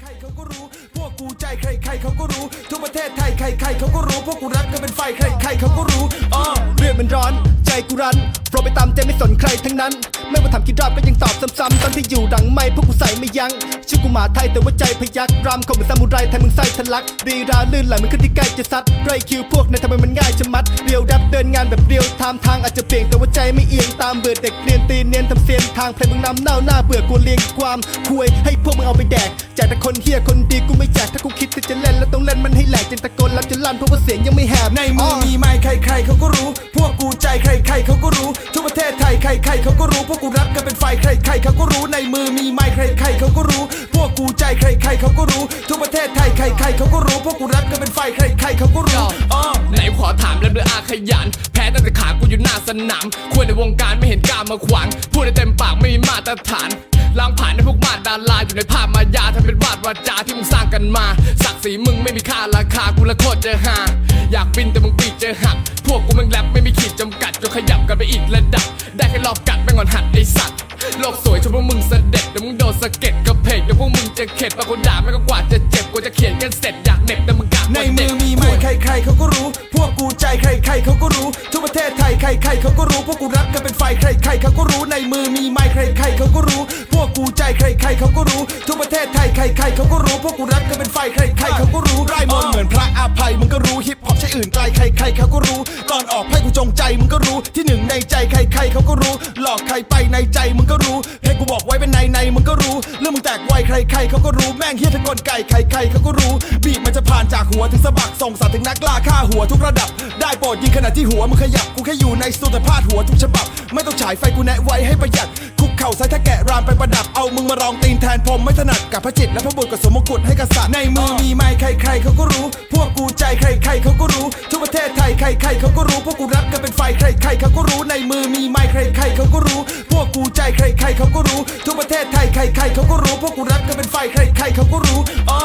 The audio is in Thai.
ใครเขาก็รู้ พวกกูใจใครๆเขาก็รู้ทุกประเทศไทยใครๆเขาก็รู้ พวกกูรักกันเป็นไฟใครๆเขาก็รู้อ้อเรื่องมันร้อน ใจกูรันโปรไปตามใจไม่สนใครทั้งนั้น ไม่ว่าทำกี่รอบก็ยังตอบซ้ำๆตอนที่อยู่ดังไม่พวกกูใส่ไม่ยั้งชื่อกูหมาไทยแต่ว่าใจพยักรำคมเหมือนซามูไรไทยมึงไส้ทะลักรีราลื่นไหลเหมันขึ้นที่ใกล้จะซัดไรคิวพวกนั้นทำไมมันง่ายชะมัดเรียวแรปเดินงานแบบเรียวไทม์ทางอาจจะเปลี่ยนแต่ว่าใจไม่เอียงตามเบื่อเด็กเรียนตีเนียนทำเซียนทางเพลงมึงนำเน่าหน้าเบื่อกูเลียงความคุยให้พวกมึงเอาไปแดก คนเฮียคนดีกูไม่แจกถ้ากูคิดที่จะเล่นแล้วต้องเล่นมันให้แหลกจนตะโกนรับจะลั่นเพราะว่าเสียงยังไม่แหบในมือมีไม้ใครๆเขาก็รู้ พวกกูใจใครๆเขาก็รู้ทุกประเทศไทยใครๆเขาก็รู้พวกกูรักกันเป็นไฟใครๆเขาก็รู้ในมือมีไม้ใครๆเขาก็รู้ พวกกูใจใครๆเขาก็รู้ทุกประเทศไทยใครๆเขาก็รู้ พวกกูรักกันเป็นไฟใครๆเขาก็รู้อ้อไหนขอถามแล้วด้วยอาขยัน แพ้ตั้งแต่ขากูอยู่หน้าสนามควรในวงการไม่เห็นกล้ามาขวางพูดได้เต็มปากไม่มีมาตรฐาน ล้างผ่านในพวกมาดาราอยู่ในภาพมายาทำเป็นวาดวาจาที่มึงสร้างกันมาศักดิ์ศรีมึงไม่มีค่าราคากูละโคตรเจอหาอยากบินแต่มึงปีกเจอหัก พวกกูแม่งแรปไม่มีขีดจำกัดจนขยับกันไปอีกระดับ ได้แค่รอบกัดแม่งอนหัดไอสัตว์โลกสวยชมพวกมึงเสด็จเดี๋ยวมึงโดนสะเก็ดกระเพกเดี๋ยวพวกมึงจะเข็ดบางคนด่าไม่ก็กว่าจะเจ็บกูจะเขียนกันเสร็จอยากเน็บแต่มึงกะในมือมีไม้ใครๆเขาก็รู้ พวกกูใจใครๆเขาก็รู้ทุกประเทศไทยใครๆเขาก็รู้พวกกูรักกันเป็นไฟใครๆเขาก็รู้ในมือมีไม้ใครๆเขาก็รู้ วกกูใจใครๆเขาก็รู้ทุกประเทศไทยใครๆเขาก็รู้พวกกูรักกันเป็นไฟใครๆเขาก็รู้ไร่มนต์เหมือนพระอาภัยมึงก็รู้ฮิปฮอปใช่อื่นไกลใครๆเขาก็รู้ก่อนออกให้กูจงใจมึงก็รู้ที่หนึ่งในใจใครๆเขาก็รู้ หลอกใครไปในใจมึงก็รู้เพลงกูบอกไว้เป็นในในมึงก็รู้เรื่องมึงแตกไวใครๆเขาก็รู้แม่งเฮี้ยทั้งกลไก่ใครๆเขาก็รู้ บีบมันจะผ่านจากหัวถึงสะบักส่งสารถึงนักล่าฆ่าหัวทุกระดับ ได้โปรดยิงขณะที่หัวมึงขยับกูแค่อยู่ในสตูแต่พาดหัวทุกฉบับ ไม่ต้องฉายไฟกูแนะไว้ให้ประหยัด คุกเข่าใส่ถ้าแกะรามไปประดับเอามึงมารองตีนแทนผมไม่ถนัดกับพระจิตและพระบุตรกับสมมกุฎให้กษัตริย์ในมือมีไม้ใครๆเขาก็รู้ พวกกูใจใครๆเขาก็รู้ทุกประเทศไทยใครๆเขาก็รู้พวกกูรักกันเป็นไฟใครๆเขาก็รู้ในมือมีไม้ใครๆเขาก็รู้ พวกกูใจใครๆเขาก็รู้ทุกประเทศไทยใครๆเขาก็รู้พวกกูรักกันเป็นไฟใครๆเขาก็รู้อ๋อ